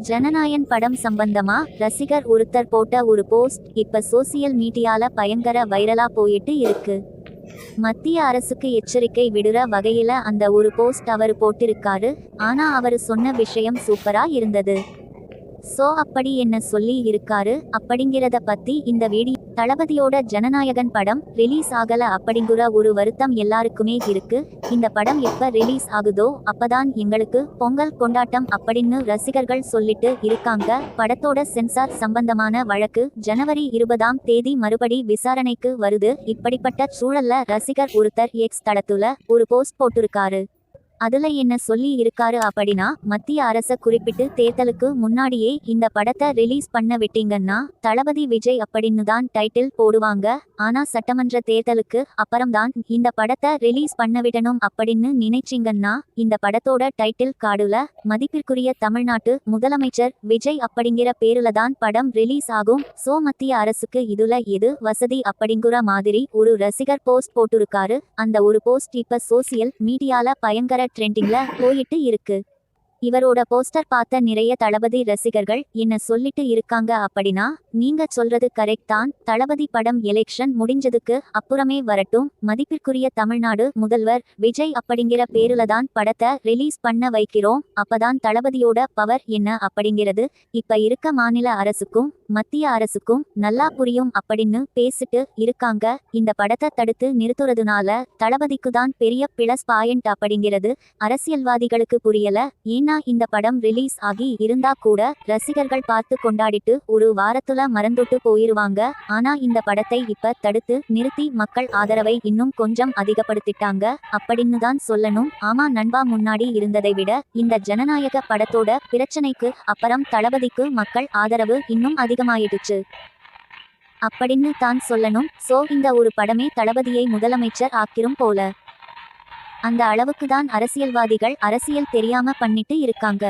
ஜனநாயன் படம் சம்பந்தமா? ரசிகர் ஒருத்தர் போட்ட ஒரு போஸ்ட் இப்ப சோசியல் மீடியால பயங்கர வைரலா போயிட்டு இருக்கு. மத்திய அரசுக்கு எச்சரிக்கை விடுற வகையில அந்த ஒரு போஸ்ட் அவர் போட்டிருக்காரு. ஆனா அவர் சொன்ன விஷயம் சூப்பரா இருந்தது. சோ அப்படி என்ன சொல்லி இருக்காரு அப்படிங்கிறத பத்தி இந்த வீடியோ. தளபதியோட ஜனநாயகன் படம் ரிலீஸ் ஆகல அப்படிங்கிற ஒரு வருத்தம் எல்லாருக்குமே இருக்கு. இந்த படம் எப்ப ரிலீஸ் ஆகுதோ அப்பதான் எங்களுக்கு பொங்கல் கொண்டாட்டம் அப்படின்னு ரசிகர்கள் சொல்லிட்டு இருக்காங்க. படத்தோட சென்சார் சம்பந்தமான வழக்கு ஜனவரி இருபதாம் தேதி மறுபடி விசாரணைக்கு வருது. இப்படிப்பட்ட சூழல்ல ரசிகர் ஒருத்தர் எக்ஸ் தளத்துல ஒரு போஸ்ட் போட்டிருக்காரு. அதுல என்ன சொல்லி இருக்காரு அப்படின்னா மத்திய அரச குறிப்பிட்டு தேர்தலுக்கு முன்னாடியே இந்த படத்தை ரிலீஸ் பண்ண விட்டீங்கன்னா தளபதி விஜய் அப்படின்னு தான் டைட்டில் போடுவாங்க. ஆனா சட்டமன்ற தேர்தலுக்கு அப்புறம்தான் இந்த படத்தை ரிலீஸ் பண்ண விடணும் அப்படின்னு நினைச்சீங்கன்னா இந்த படத்தோட டைட்டில் காடுல மதிப்பிற்குரிய தமிழ்நாட்டு முதலமைச்சர் விஜய் அப்படிங்கிற பேருல தான் படம் ரிலீஸ் ஆகும். சோ மத்திய அரசுக்கு இதுல எது வசதி அப்படிங்கிற மாதிரி ஒரு ரசிகர் போஸ்ட் போட்டிருக்காரு. அந்த ஒரு போஸ்ட் இப்ப சோசியல் மீடியால பயங்கர ட்ரெண்டிங்ல போயிட்டு இருக்கு. இவரோட போஸ்டர் பார்த்த நிறைய தளபதி ரசிகர்கள் என்ன சொல்லிட்டு இருக்காங்க அப்படின்னா நீங்க சொல்றது கரெக்ட் தான். தளபதி படம் எலெக்ஷன் முடிஞ்சதுக்கு அப்புறமே வரட்டும். மதிப்பிற்குரிய தமிழ்நாடு முதல்வர் விஜய் அப்படிங்கிற பேருல தான் படத்தை ரிலீஸ் பண்ண வைக்கிறோம். அப்பதான் தளபதியோட பவர் என்ன அப்படிங்கிறது இப்ப இருக்க மாநில அரசுக்கும் மத்திய அரசுக்கும் நல்லா புரியும் அப்படின்னு பேசிட்டு இருக்காங்க. இந்த படத்தை தடுத்து நிறுத்துறதுனால தளபதிக்கு தான் பெரிய பிளஸ் பாயிண்ட் அப்படிங்கிறது அரசியல்வாதிகளுக்கு புரியல. ஏன்னா இந்த படம் ரிலீஸ் ஆகி இருந்தா கூட ரசிகர்கள் பார்த்து கொண்டாடிட்டு ஒரு வாரத்துல மறந்துட்டு போயிருவாங்க. ஆனா இந்த படத்தை இப்ப தடுத்து நிறுத்தி மக்கள் ஆதரவை இன்னும் கொஞ்சம் அதிகப்படுத்திட்டாங்க அப்படின்னு தான் சொல்லணும். ஆமா நண்பா முன்னாடி இருந்ததை விட இந்த ஜனநாயக படத்தோட பிரச்சனைக்கு அப்புறம் தளபதிக்கு மக்கள் ஆதரவு இன்னும் அதிகமாயிடுச்சு. அப்படின்னு தான் சொல்லணும். சோ இந்த ஒரு படமே தளபதியை முதலமைச்சர் ஆக்கிரும் போல. அந்த அளவுக்கு தான் அரசியல்வாதிகள் அரசியல் தெரியாம பண்ணிட்டு இருக்காங்க.